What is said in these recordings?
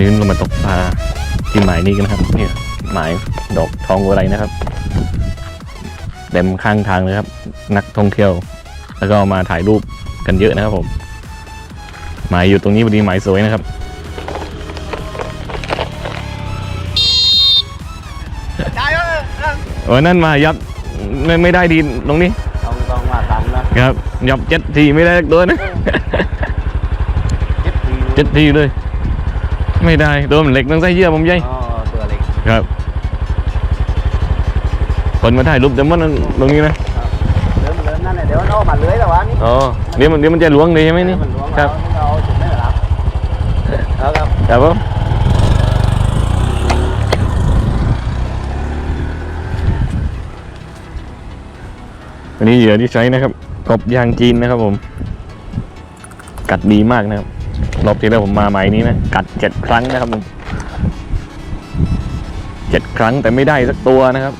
วัสดีครับนี่เรามาตกปลาที่หมายนี้กันนะครับเนี่ยหมายดอกทองอะไรนะครับเต็มข้างทางเลยครับ นักท่องเที่ยว แล้วก็มาถ่ายรูปกันเยอะนะครับผม หมายอยู่ตรงนี้พอดีหมายสวยนะครับได้เออเออนั่นมายับไม่ไม่ได้ดีตรงนี้ต้องต้องมาตันนะครับยับเจ็ดทีไม่ได้สักตัวนะเจ็ดทีเจ็ดทีเลย ไม่ได้โดนเหล็กตั้งไส้เยื่อผมใหญ่อ๋อตัวเล็กครับคนมาถ่ายรูปเดมอนตรงนี้นะเริ่มเริ่มนั่นแหละเดี๋ยวมันออกมาเลื้อยแต่ว่านี่อ๋อเดี๋ยวมันเดี๋ยวมันจะล้วงเลยใช่ไหมนี่มันล้วงครับเราเอาจุดไม่เหรอครับแล้วครับครับผมอันนี้เหยื่อที่ใช้นะครับกบยางจีนนะครับผม กัดดีมากนะครับ รอบที่แล้วผมมาใหม่นี้นะ กัดเจ็ดครั้งนะครับผมเจ็ดครั้งแต่ไม่ได้สักตัวนะครับ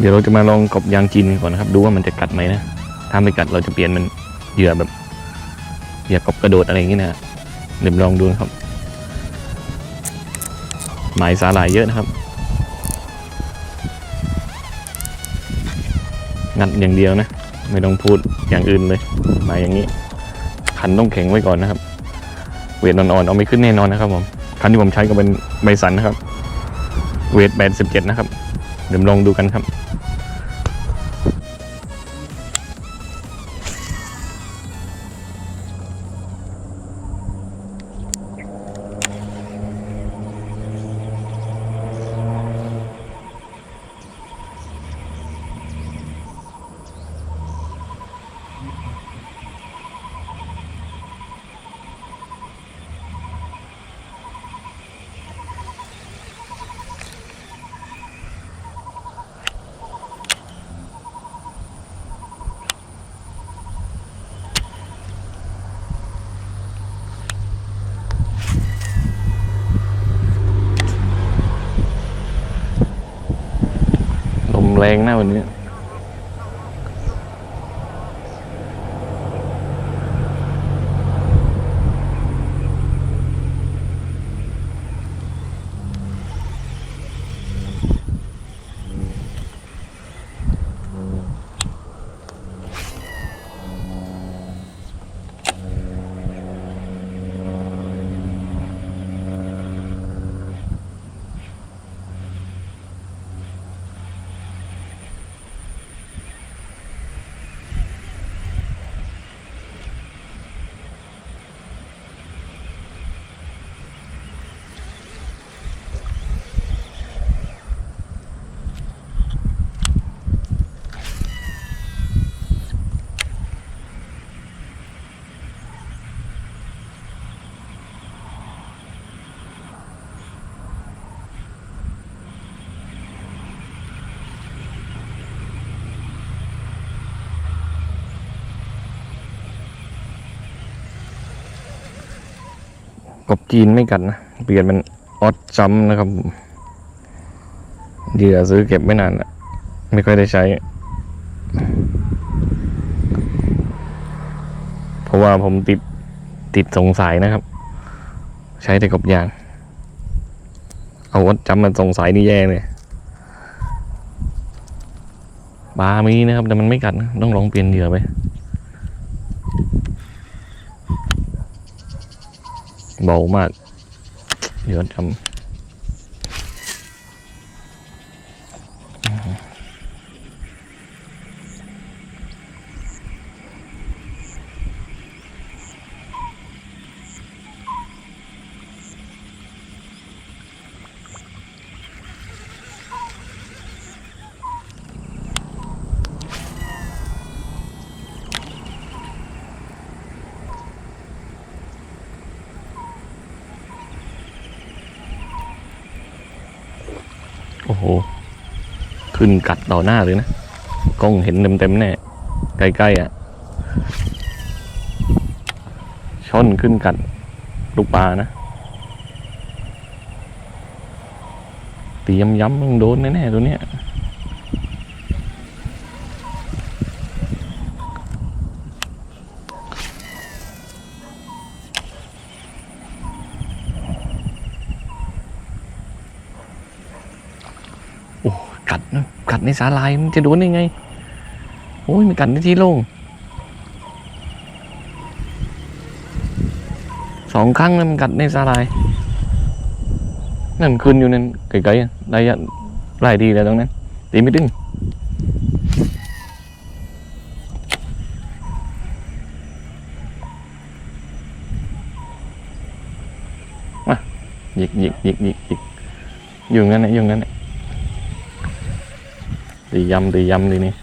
เดี๋ยวเราจะมาลองกบยางจีนก่อนนะครับ ดูว่ามันจะกัดไหมนะ ถ้าไม่กัดเราจะเปลี่ยนมันเหยื่อแบบ เหยื่อกบกระโดดอะไรอย่างนี้นะเดี๋ยวลองดูนะครับ หมายสาหร่ายเยอะนะครับ งัดอย่างเดียวนะ ไม่ต้องพูดอย่างอื่นเลย หมายอย่างนี้คันต้องแข็งไว้ก่อนนะครับ เวทอ่อนๆเอาไม่ขึ้นแน่นอนนะครับผมคันที่ผมใช้ก็เป็นใบสันนะครับ เวทแปดสิบเจ็ดนะครับ เดี๋ยวลองดูกันครับ แรงนะวันนี้ กบจีนไม่กัดนะ เปลี่ยนเป็นออสจัมนะครับผมเหยื่อซื้อเก็บไม่นานละไม่ค่อยได้ใช้ เพราะว่าผมติดติดสงสัยนะครับ ใช้แต่กบยาง เอาออสจัมมาสงสัยนี่แย่เลยปลามีนะครับ แต่มันไม่กัดนะ ต้องลองเปลี่ยนเหยื่อไป เบามาก เดี๋ยวทำ โอ้โห ขึ้นกัดต่อหน้าเลยนะ กล้องเห็นเต็มๆแน่ใกล้ๆอะช่อนขึ้นกัดลูกปลานะตียมย้ำๆมึงโดนแน่ๆตัวเนี้ยโอ้กั ดในสาลายมันจะโดนได้ไง โอ้ยมันกัดในที่โล่งสองครั้งแล้วมันกัดในสาลาย นั่นขึ้นอยู่นั่นไกลๆอะระยะหลายดีแล้วตรงนั้นตีไม่ดึงมาหยิกหยิกหยิกหยิกหยิกอยู่งั้นนะอยู่งั้นนะ ตียำตียำดีนี่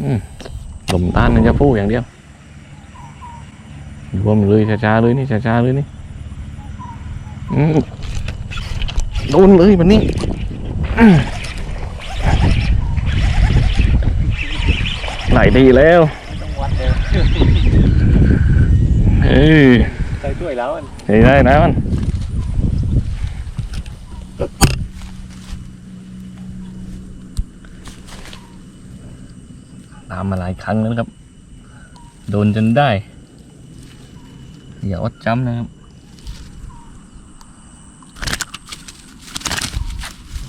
อืมลมต้านมันจะฟู่อย่างเดียวรวมเลยช้าๆเลยนี่ช้าๆเลยนี่อืมโดนเลยวันนี้อืมไหลดีแล้วต้องวัดเลยเฮ้ยใส่ถ้วยแล้วมันเฮ้ยได้นะมันามมาหลายครั้งแล้วนะครับ โดนจนได้ อย่าอดจำนะครับ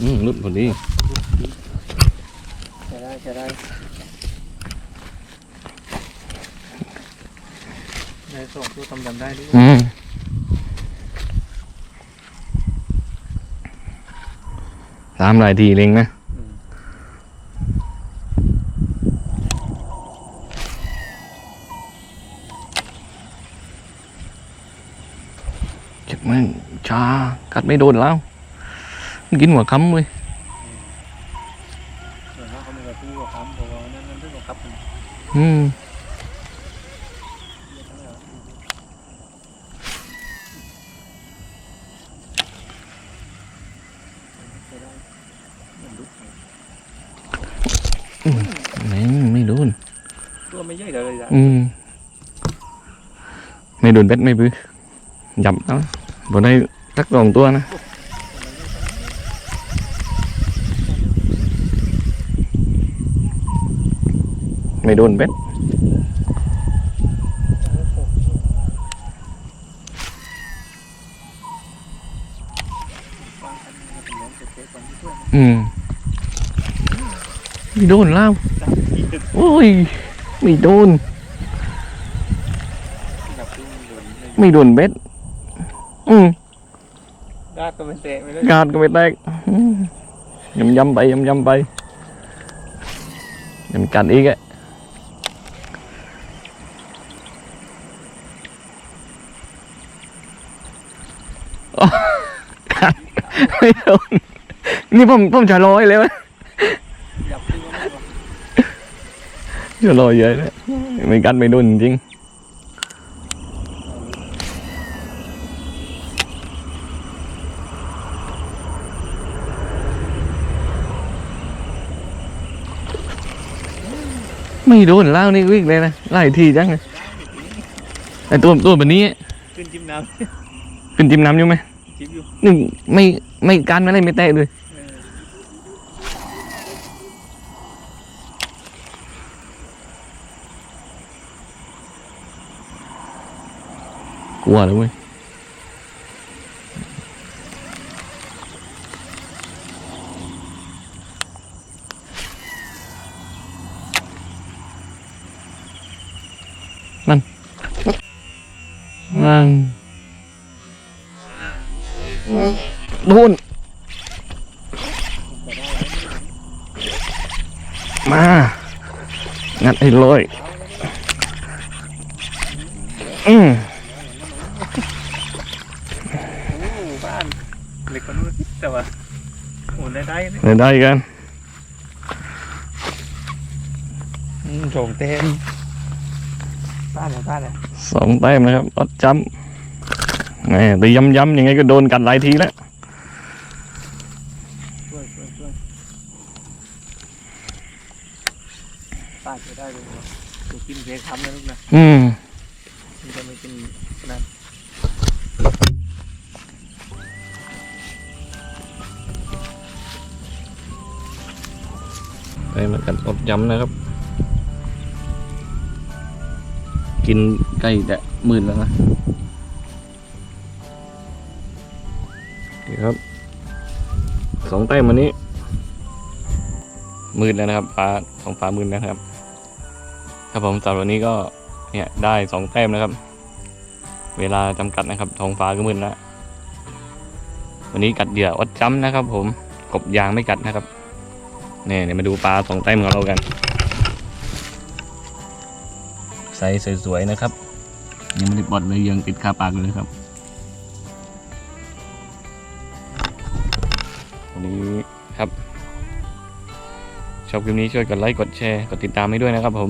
อืมรุดพอดีใช่ได้ใช่ได้ในส่งตัวทำจำได้ด้วยอืมตามหลายทีเล็งนะ จ็บมันชากัดไม่โดนแล้ว มันกินหัวค้ำเว้ยส่วนมากเขาไม่ได้พูดกับคำเพราะว่านั่นนั่นเรื่องของครับมันอืมไม่ไม่โดนตัวไม่ใหญ่เลยจ้ะอืมไม่โดนเบ็ดไม่ปื้อจับเอา บนได้สักสองตัวนะไม่โดนเบ็ดอืมไม่โดนแล้วโอ้ยไม่โดนแบบที่มันโดน ไม่โดนเบ็ด อืมดาดก็ไม่เตะไม่ได้กาดก็ไม่แตกอืมยำยำๆไปยำยำๆไปยำกัดอีกอะอ๋อกัดไม่โดนนี่ผมผมจะลอยเลยวะอยากพูดว่าไม่ว่าจะลอยเยอะเลยไม่กัดไม่โดนจริง ไม่โดนแล้วนี่วิ่งเลยนะไล่ทีจังเลยไอตัวตัวแบบนี้ขึ้นจิ้มน้ขึ้นจิ้มน้ำอยู่ไหมำจิ้มอยู่นี่ไม่ไม่การไม่ได้ไม่แตะเลยเออกลัวเลยเว้ย มา งัดให้เลยอืมโอ้บ้านเล็กกว่านู้นนิดแต่ว่าโอ้ได้ได้เนี่ยได้ได้กันอืมโฉงเต็มบ้านไหนบ้านไหนสองแต้มนะครับอดจำแหมตีย้ำๆยังไงก็โดนกัดหลายทีแล้ว ช่วยช่วยช่วยบ้านจะได้เลย กูกินเพลคำนะลูกนะ อืมมันจะไม่กินนั่นไปเหมือนกันอดย้ำนะครับ กินใกล้จะหมื่นแล้วนะนี่ครับสองแต้มวันนี้หมื่นแล้วนะครับฟ้าสองฟ้าหมื่นแล้วนะครับครับผมสำหรับวันนี้ก็ เนี่ยได้สองแต้มนะครับ เวลาจำกัดนะครับท้องฟ้าก็มืดแล้ววันนี้กัดเหยื่ออดจ้ำนะครับ ผมกบยางไม่กัดนะครับเนี่ยเดี๋ยวมาดูปลาสองแต้มของเรากันไซส์สวยๆนะครับ ยังไม่ได้ปลดเลยยังติดคาปากเลยครับวันนี้ครับชอบคลิปนี้ช่วยกดไลค์กดแชร์กดติดตามให้ด้วยนะครับผม